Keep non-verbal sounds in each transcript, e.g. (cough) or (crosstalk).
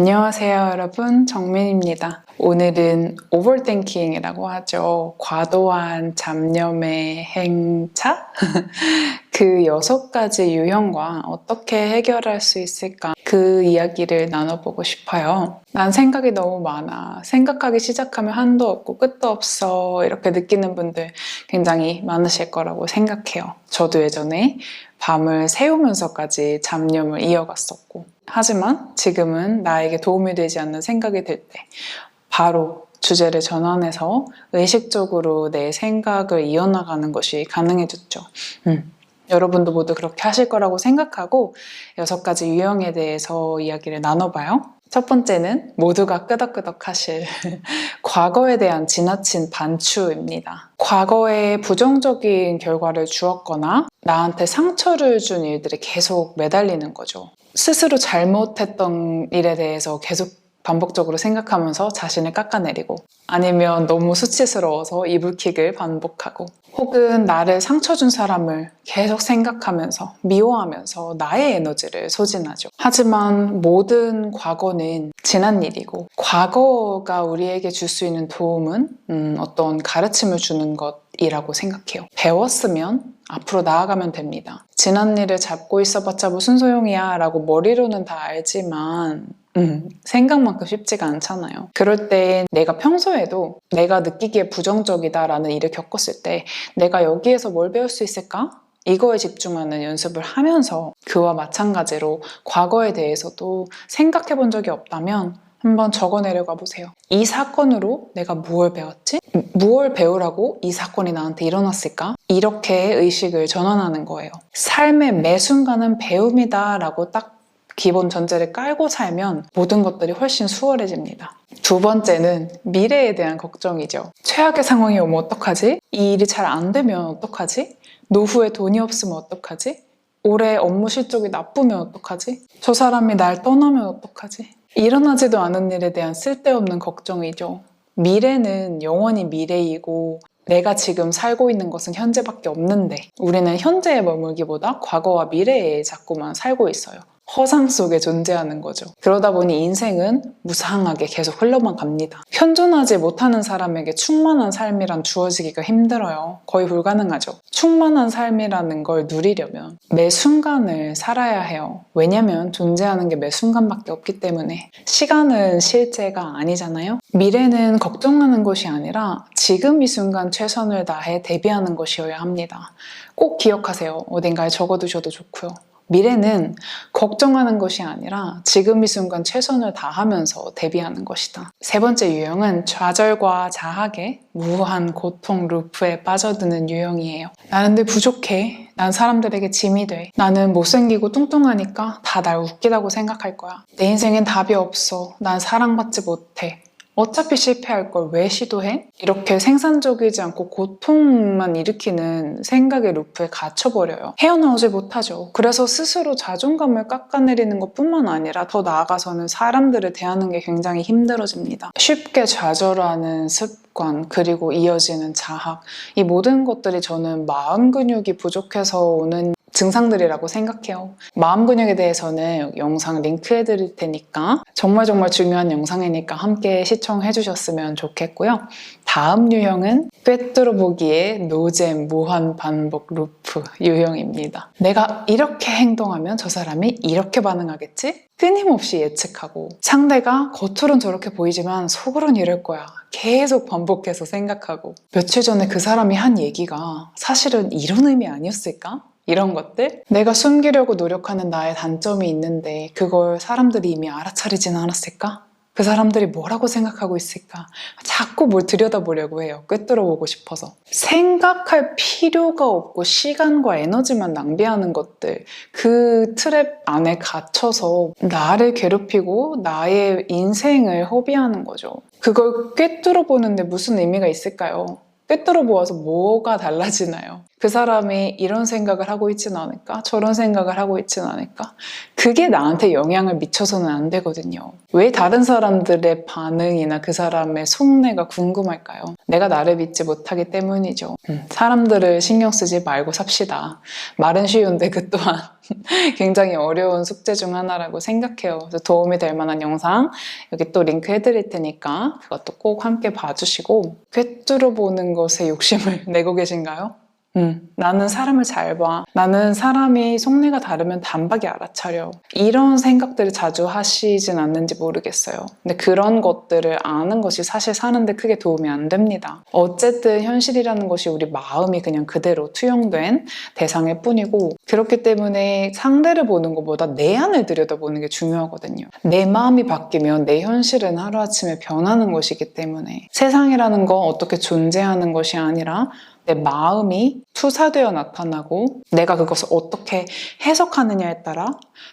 안녕하세요, 여러분. 정민입니다. 오늘은 오버땡킹이라고 하죠. 과도한 잡념의 행차? (laughs) 그 여섯 가지 유형과 어떻게 해결할 수 있을까? 그 이야기를 나눠보고 싶어요. 난 생각이 너무 많아. 생각하기 시작하면 한도 없고 끝도 없어. 이렇게 느끼는 분들 굉장히 많으실 거라고 생각해요. 저도 예전에 밤을 새우면서까지 잡념을 이어갔었고. 하지만 지금은 나에게 도움이 되지 않는 생각이 들 때, 바로 주제를 전환해서 의식적으로 내 생각을 이어나가는 것이 가능해졌죠. 음. 여러분도 모두 그렇게 하실 거라고 생각하고 여섯 가지 유형에 대해서 이야기를 나눠봐요. 첫 번째는 모두가 끄덕끄덕 하실 (laughs) 과거에 대한 지나친 반추입니다. 과거에 부정적인 결과를 주었거나 나한테 상처를 준 일들이 계속 매달리는 거죠. 스스로 잘못했던 일에 대해서 계속 반복적으로 생각하면서 자신을 깎아내리고 아니면 너무 수치스러워서 이불킥을 반복하고 혹은 나를 상처 준 사람을 계속 생각하면서 미워하면서 나의 에너지를 소진하죠. 하지만 모든 과거는 지난 일이고 과거가 우리에게 줄 수 있는 도움은 음, 어떤 가르침을 주는 것 이라고 생각해요. 배웠으면 앞으로 나아가면 됩니다. 지난 일을 잡고 있어봤자 무슨 소용이야 라고 머리로는 다 알지만 음, 생각만큼 쉽지가 않잖아요. 그럴 때 내가 평소에도 내가 느끼기에 부정적이다라는 일을 겪었을 때 내가 여기에서 뭘 배울 수 있을까? 이거에 집중하는 연습을 하면서 그와 마찬가지로 과거에 대해서도 생각해 본 적이 없다면 한번 적어 내려가 보세요. 이 사건으로 내가 무엇을 배웠지? 무엇을 배우라고 이 사건이 나한테 일어났을까? 이렇게 의식을 전환하는 거예요. 삶의 매 순간은 배움이다 라고 딱 기본 전제를 깔고 살면 모든 것들이 훨씬 수월해집니다. 두 번째는 미래에 대한 걱정이죠. 최악의 상황이 오면 어떡하지? 이 일이 잘 안 되면 어떡하지? 노후에 돈이 없으면 어떡하지? 올해 업무 실적이 나쁘면 어떡하지? 저 사람이 날 떠나면 어떡하지? 일어나지도 않은 일에 대한 쓸데없는 걱정이죠. 미래는 영원히 미래이고 내가 지금 살고 있는 것은 현재밖에 없는데 우리는 현재에 머물기보다 과거와 미래에 자꾸만 살고 있어요. 허상 속에 존재하는 거죠. 그러다 보니 인생은 무상하게 계속 흘러만 갑니다. 현존하지 못하는 사람에게 충만한 삶이란 주어지기가 힘들어요. 거의 불가능하죠. 충만한 삶이라는 걸 누리려면 매 순간을 살아야 해요. 왜냐면 존재하는 게 매 순간밖에 없기 때문에 시간은 실제가 아니잖아요. 미래는 걱정하는 것이 아니라 지금 이 순간 최선을 다해 대비하는 것이어야 합니다. 꼭 기억하세요. 어딘가에 적어두셔도 좋고요. 미래는 걱정하는 것이 아니라 지금 이 순간 최선을 다하면서 대비하는 것이다. 세 번째 유형은 좌절과 자학의 무한 고통 루프에 빠져드는 유형이에요. 나는 늘 부족해. 난 사람들에게 짐이 돼. 나는 못생기고 뚱뚱하니까 다 날 웃기다고 생각할 거야. 내 인생엔 답이 없어. 난 사랑받지 못해. 어차피 실패할 걸 왜 시도해? 이렇게 생산적이지 않고 고통만 일으키는 생각의 루프에 갇혀버려요. 헤어나오지 못하죠. 그래서 스스로 자존감을 깎아내리는 것 뿐만 아니라 더 나아가서는 사람들을 대하는 게 굉장히 힘들어집니다. 쉽게 좌절하는 습관, 그리고 이어지는 자학. 이 모든 것들이 저는 마음 근육이 부족해서 오는 증상들이라고 생각해요. 마음 근육에 대해서는 영상 링크해 드릴 테니까 정말 정말 중요한 영상이니까 함께 시청해 주셨으면 좋겠고요. 다음 유형은 꿰뚫어 보기에 노잼 무한 반복 루프 유형입니다. 내가 이렇게 행동하면 저 사람이 이렇게 반응하겠지? 끊임없이 예측하고 상대가 겉으론 저렇게 보이지만 속으론 이럴 거야. 계속 반복해서 생각하고 며칠 전에 그 사람이 한 얘기가 사실은 이런 의미 아니었을까? 이런 것들 내가 숨기려고 노력하는 나의 단점이 있는데 그걸 사람들이 이미 알아차리진 않았을까? 그 사람들이 뭐라고 생각하고 있을까? 자꾸 뭘 들여다보려고 해요. 꿰뚫어보고 싶어서. 생각할 필요가 없고 시간과 에너지만 낭비하는 것들. 그 트랩 안에 갇혀서 나를 괴롭히고 나의 인생을 허비하는 거죠. 그걸 꿰뚫어보는데 무슨 의미가 있을까요? 꿰뚫어 보아서 뭐가 달라지나요? 그 사람이 이런 생각을 하고 있진 않을까? 저런 생각을 하고 있진 않을까? 그게 나한테 영향을 미쳐서는 안 되거든요. 왜 다른 사람들의 반응이나 그 사람의 속내가 궁금할까요? 내가 나를 믿지 못하기 때문이죠. 음, 사람들을 신경 쓰지 말고 삽시다. 말은 쉬운데 그 또한 (laughs) 굉장히 어려운 숙제 중 하나라고 생각해요. 그래서 도움이 될 만한 영상 여기 또 링크 해드릴 테니까 그것도 꼭 함께 봐주시고 꿰뚫어 보는 것에 (laughs) 욕심을 내고 계신가요? 음, 나는 사람을 잘 봐. 나는 사람이 속내가 다르면 단박에 알아차려. 이런 생각들을 자주 하시진 않는지 모르겠어요. 근데 그런 것들을 아는 것이 사실 사는데 크게 도움이 안 됩니다. 어쨌든 현실이라는 것이 우리 마음이 그냥 그대로 투영된 대상일 뿐이고 그렇기 때문에 상대를 보는 것보다 내 안을 들여다보는 게 중요하거든요. 내 마음이 바뀌면 내 현실은 하루아침에 변하는 것이기 때문에 세상이라는 건 어떻게 존재하는 것이 아니라 내 마음이 투사되어 나타나고 내가 그것을 어떻게 해석하느냐에 따라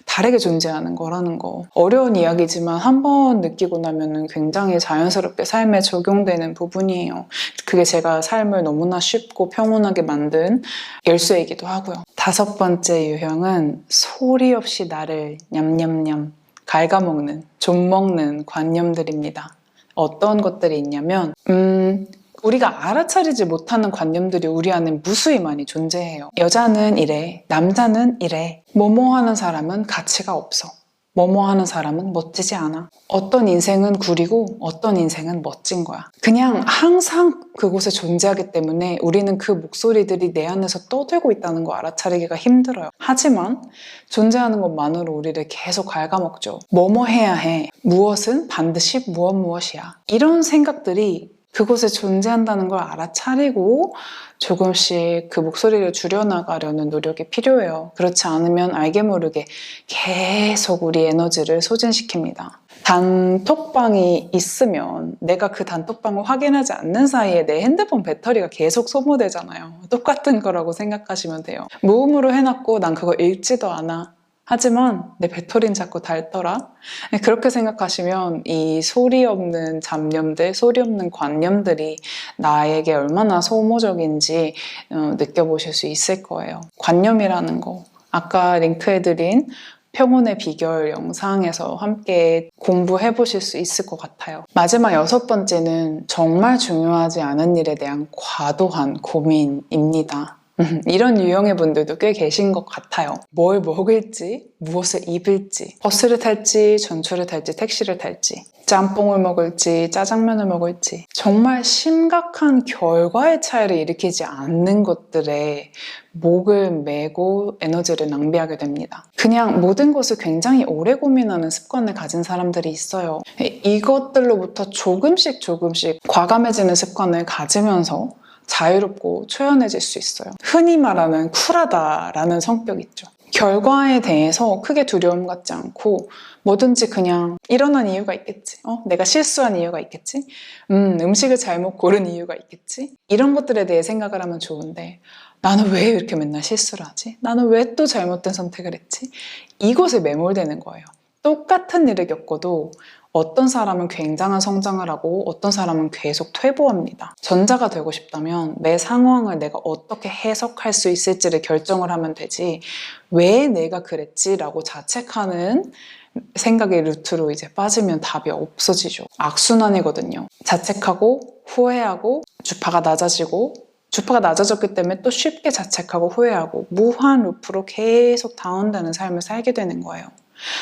다르게 존재하는 거라는 거. 어려운 이야기지만 한 번 느끼고 나면은 굉장히 자연스럽게 삶에 적용되는 부분이에요. 그게 제가 삶을 너무나 쉽고 평온하게 만든 열쇠이기도 하고요. 다섯 번째 유형은 소리 없이 나를 냠냠냠 갉아먹는, 좀먹는 관념들입니다. 어떤 것들이 있냐면, 음, 우리가 알아차리지 못하는 관념들이 우리 안에 무수히 많이 존재해요. 여자는 이래, 남자는 이래, 뭐뭐 하는 사람은 가치가 없어. 뭐뭐 하는 사람은 멋지지 않아. 어떤 인생은 구리고 어떤 인생은 멋진 거야. 그냥 항상 그곳에 존재하기 때문에 우리는 그 목소리들이 내 안에서 떠들고 있다는 거 알아차리기가 힘들어요. 하지만 존재하는 것만으로 우리를 계속 갉아먹죠. 뭐뭐 해야 해. 무엇은 반드시 무엇 무엇이야. 이런 생각들이 그곳에 존재한다는 걸 알아차리고 조금씩 그 목소리를 줄여나가려는 노력이 필요해요. 그렇지 않으면 알게 모르게 계속 우리 에너지를 소진시킵니다. 단톡방이 있으면 내가 그 단톡방을 확인하지 않는 사이에 내 핸드폰 배터리가 계속 소모되잖아요. 똑같은 거라고 생각하시면 돼요. 무음으로 해놨고 난 그거 읽지도 않아. 하지만 내 배터리는 자꾸 닳더라. 네, 그렇게 생각하시면 이 소리 없는 잡념들, 소리 없는 관념들이 나에게 얼마나 소모적인지 어, 느껴보실 수 있을 거예요. 관념이라는 거. 아까 링크해드린 평온의 비결 영상에서 함께 공부해 보실 수 있을 것 같아요. 마지막 여섯 번째는 정말 중요하지 않은 일에 대한 과도한 고민입니다. (laughs) 이런 유형의 분들도 꽤 계신 것 같아요. 뭘 먹을지, 무엇을 입을지, 버스를 탈지, 전철을 탈지, 택시를 탈지, 짬뽕을 먹을지, 짜장면을 먹을지, 정말 심각한 결과의 차이를 일으키지 않는 것들에 목을 메고 에너지를 낭비하게 됩니다. 그냥 모든 것을 굉장히 오래 고민하는 습관을 가진 사람들이 있어요. 이것들로부터 조금씩 조금씩 과감해지는 습관을 가지면서 자유롭고 초연해질 수 있어요. 흔히 말하는 쿨하다라는 성격 있죠. 결과에 대해서 크게 두려움 갖지 않고 뭐든지 그냥 일어난 이유가 있겠지. 어? 내가 실수한 이유가 있겠지. 음, 음식을 잘못 고른 이유가 있겠지. 이런 것들에 대해 생각을 하면 좋은데 나는 왜 이렇게 맨날 실수를 하지? 나는 왜 또 잘못된 선택을 했지? 이것에 매몰되는 거예요. 똑같은 일을 겪어도 어떤 사람은 굉장한 성장을 하고 어떤 사람은 계속 퇴보합니다. 전자가 되고 싶다면 매 상황을 내가 어떻게 해석할 수 있을지를 결정을 하면 되지 왜 내가 그랬지라고 자책하는 생각의 루트로 이제 빠지면 답이 없어지죠. 악순환이거든요. 자책하고 후회하고 주파가 낮아지고 주파가 낮아졌기 때문에 또 쉽게 자책하고 후회하고 무한 루프로 계속 다운되는 삶을 살게 되는 거예요.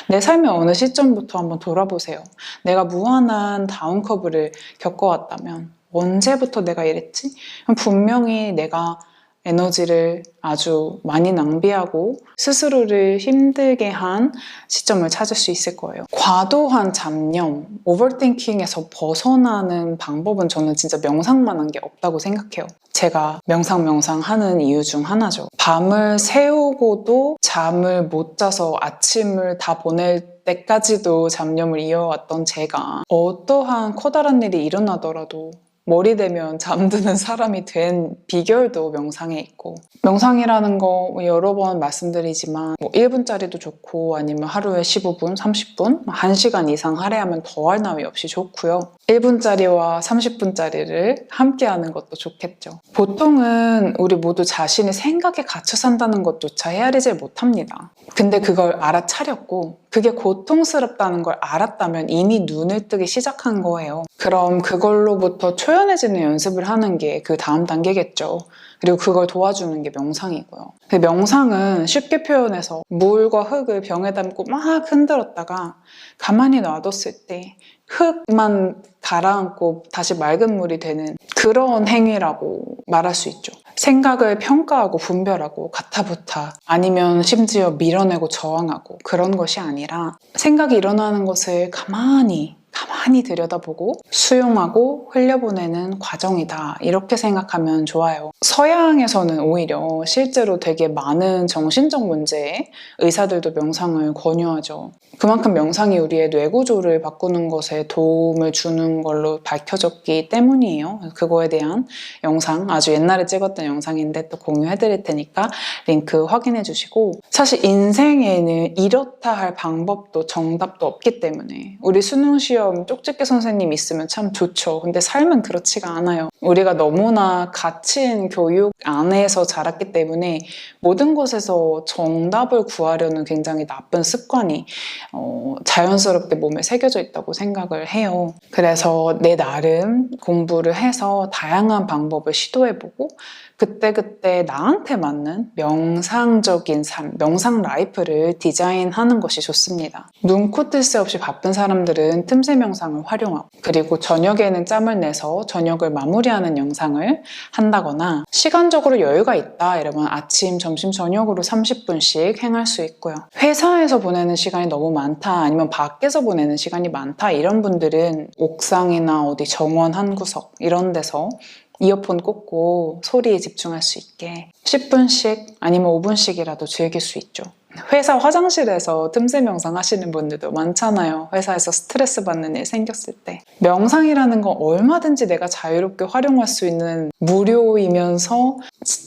내 삶의 어느 시점부터 한번 돌아보세요. 내가 무한한 다운커브를 겪어왔다면 언제부터 내가 이랬지? 분명히 내가 에너지를 아주 많이 낭비하고 스스로를 힘들게 한 시점을 찾을 수 있을 거예요. 과도한 잡념, 오버띵킹에서 벗어나는 방법은 저는 진짜 명상만 한 게 없다고 생각해요. 제가 명상 명상 하는 이유 중 하나죠. 밤을 새우고도 잠을 못 자서 아침을 다 보낼 때까지도 잡념을 이어왔던 제가 어떠한 커다란 일이 일어나더라도 머리 대면 잠드는 사람이 된 비결도 명상에 있고 명상이라는 거 여러 번 말씀드리지만 뭐 1분짜리도 좋고 아니면 하루에 15분, 30분, 1시간 이상 할애하면 더할 나위 없이 좋고요. 1분짜리와 30분짜리를 함께 하는 것도 좋겠죠. 보통은 우리 모두 자신이 생각에 갇혀 산다는 것조차 헤아리질 못합니다. 근데 그걸 알아차렸고 그게 고통스럽다는 걸 알았다면 이미 눈을 뜨기 시작한 거예요. 그럼 그걸로부터 초연해지는 연습을 하는 게 그 다음 단계겠죠. 그리고 그걸 도와주는 게 명상이고요. 명상은 쉽게 표현해서 물과 흙을 병에 담고 막 흔들었다가 가만히 놔뒀을 때 흙만 가라앉고 다시 맑은 물이 되는 그런 행위라고 말할 수 있죠. 생각을 평가하고 분별하고 가타부타 아니면 심지어 밀어내고 저항하고 그런 것이 아니라 생각이 일어나는 것을 가만히 가만히 들여다보고 수용하고 흘려보내는 과정이다. 이렇게 생각하면 좋아요. 서양에서는 오히려 실제로 되게 많은 정신적 문제에 의사들도 명상을 권유하죠. 그만큼 명상이 우리의 뇌구조를 바꾸는 것에 도움을 주는 걸로 밝혀졌기 때문이에요. 그거에 대한 영상, 아주 옛날에 찍었던 영상인데 또 공유해드릴 테니까 링크 확인해 주시고 사실 인생에는 이렇다 할 방법도 정답도 없기 때문에 우리 수능 시험 쪽집게 선생님 있으면 참 좋죠. 근데 삶은 그렇지가 않아요. 우리가 너무나 갇힌 교육 안에서 자랐기 때문에 모든 것에서 정답을 구하려는 굉장히 나쁜 습관이 어, 자연스럽게 몸에 새겨져 있다고 생각을 해요. 그래서 내 나름 공부를 해서 다양한 방법을 시도해보고 그때그때 나한테 맞는 명상적인 삶, 명상 라이프를 디자인하는 것이 좋습니다. 눈 코 뜰 새 없이 바쁜 사람들은 틈새 명상을 활용하고 그리고 저녁에는 짬을 내서 저녁을 마무리하는 영상을 한다거나 시간적으로 여유가 있다 이러면 아침, 점심, 저녁으로 30분씩 행할 수 있고요. 회사에서 보내는 시간이 너무 많다 아니면 밖에서 보내는 시간이 많다 이런 분들은 옥상이나 어디 정원 한 구석 이런 데서 이어폰 꽂고 소리에 집중할 수 있게 10분씩 아니면 5분씩이라도 즐길 수 있죠. 회사 화장실에서 틈새 명상 하시는 분들도 많잖아요. 회사에서 스트레스 받는 일 생겼을 때. 명상이라는 건 얼마든지 내가 자유롭게 활용할 수 있는 무료이면서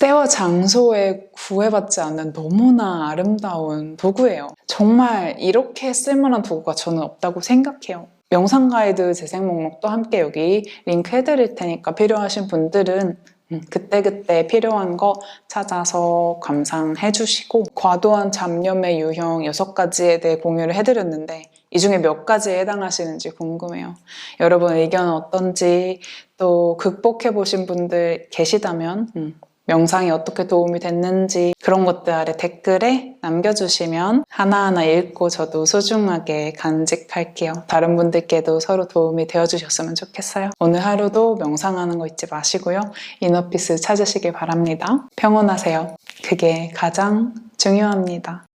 때와 장소에 구애받지 않는 너무나 아름다운 도구예요. 정말 이렇게 쓸만한 도구가 저는 없다고 생각해요. 명상 가이드 재생 목록도 함께 여기 링크 해드릴 테니까 필요하신 분들은 음, 그때그때 필요한 거 찾아서 감상해 주시고 과도한 잡념의 유형 6가지에 대해 공유를 해드렸는데 이 중에 몇 가지에 해당하시는지 궁금해요. 여러분 의견은 어떤지 또 극복해 보신 분들 계시다면 음, 명상이 어떻게 도움이 됐는지 그런 것들 아래 댓글에 남겨주시면 하나하나 읽고 저도 소중하게 간직할게요. 다른 분들께도 서로 도움이 되어주셨으면 좋겠어요. 오늘 하루도 명상하는 거 잊지 마시고요. 이너피스 찾으시길 바랍니다. 평온하세요. 그게 가장 중요합니다.